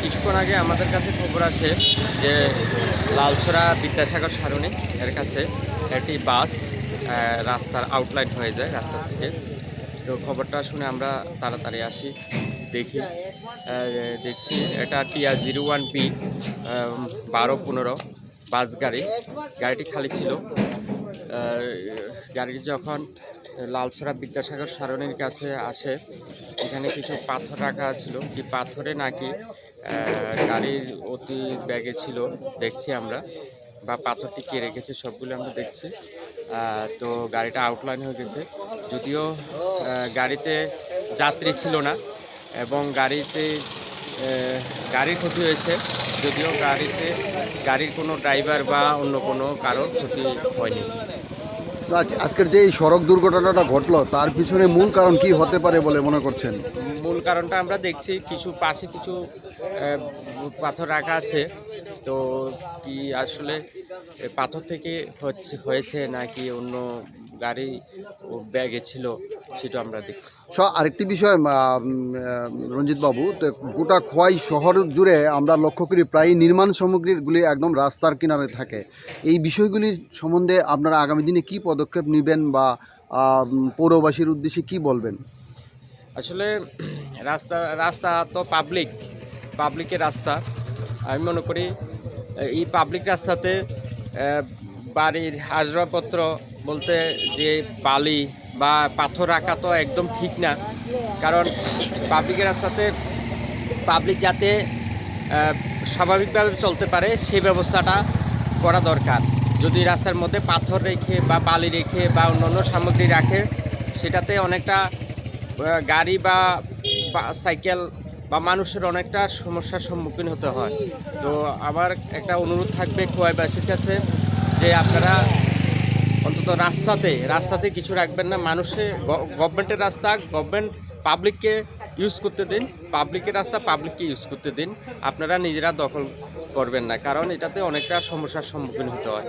কিছুক্ষণ আগে আমাদের কাছে খবর আসে যে লালছড়া বিদ্যাসাগর সারণী এর কাছে একটি বাস রাস্তার আউটলাইন হয়ে যায় রাস্তা থেকে। তো খবরটা শুনে আমরা তাড়াতাড়ি আসি, দেখি। দেখছি এটা টিয়া জিরো ওয়ান পি বারো পনেরো বাস গাড়ি। গাড়িটি খালি ছিল। গাড়িটি যখন লালছড়া বিদ্যাসাগর সারণীর কাছে আসে, এখানে কিছু পাথর রাখা ছিল। কি পাথরে নাকি গাড়ির অতি ব্যাগে ছিল, দেখছি আমরা, বা পাথরটি কে রেখেছে সবগুলো আমরা দেখছি। তো গাড়িটা আউটলাইন হয়ে গেছে। যদিও গাড়িতে যাত্রী ছিল না এবং গাড়িতে গাড়ির ক্ষতি হয়েছে। যদিও গাড়িতে গাড়ির কোনো ড্রাইভার বা অন্য কোনো কারোর ক্ষতি হয়নি। আজকের যে এই সড়ক দুর্ঘটনাটা ঘটলো তার পিছনে মূল কারণ কি হতে পারে বলে মনে করছেন? মূল কারণটা আমরা দেখছি কিছু পাশে কিছু পাথর রাখা আছে। তো কি আসলে পাথর থেকে হচ্ছে হয়েছে নাকি অন্য গাড়ি ও ব্যাগে ছিল সেটা আমরা দেখছি। স আরেকটি বিষয় রঞ্জিত বাবু গোটা খোয়াই শহর জুড়ে আমরা লক্ষ্য করি প্রায় নির্মাণ সামগ্রীগুলি একদম রাস্তার কিনারে থাকে। এই বিষয়গুলি সম্বন্ধে আপনারা আগামী দিনে কি পদক্ষেপ নেবেন বা পৌরবাসীর উদ্দেশ্যে কি বলবেন? আসলে রাস্তা রাস্তা তো পাবলিক পাবলিকের রাস্তা। আমি মনে করি এই পাবলিক রাস্তাতে বাড়ির আসবাবপত্র বলতে যে বালি বা পাথর রাখা তো একদম ঠিক না। কারণ পাবলিকের রাস্তাতে পাবলিক যাতে স্বাভাবিকভাবে চলতে পারে সেই ব্যবস্থাটা করা দরকার। যদি রাস্তার মধ্যে পাথর রেখে বা বালি রেখে বা অন্যান্য সামগ্রী রাখে, সেটাতে অনেকটা গাড়ি বা সাইকেল বা মানুষের অনেকটা সমস্যার সম্মুখীন হতে হয়। তো আমার একটা অনুরোধ থাকবে খোয়াইবাসীর কাছে যে আপনারা অন্তত রাস্তাতে রাস্তাতে কিছু রাখবেন না। মানুষে গভর্নমেন্টের রাস্তা, গভর্নমেন্ট পাবলিককে ইউজ করতে দিন। পাবলিকের রাস্তা পাবলিককে ইউজ করতে দিন। আপনারা নিজেরা দখল করবেন না, কারণ এটাতে অনেকটা সমস্যার সম্মুখীন হতে হয়।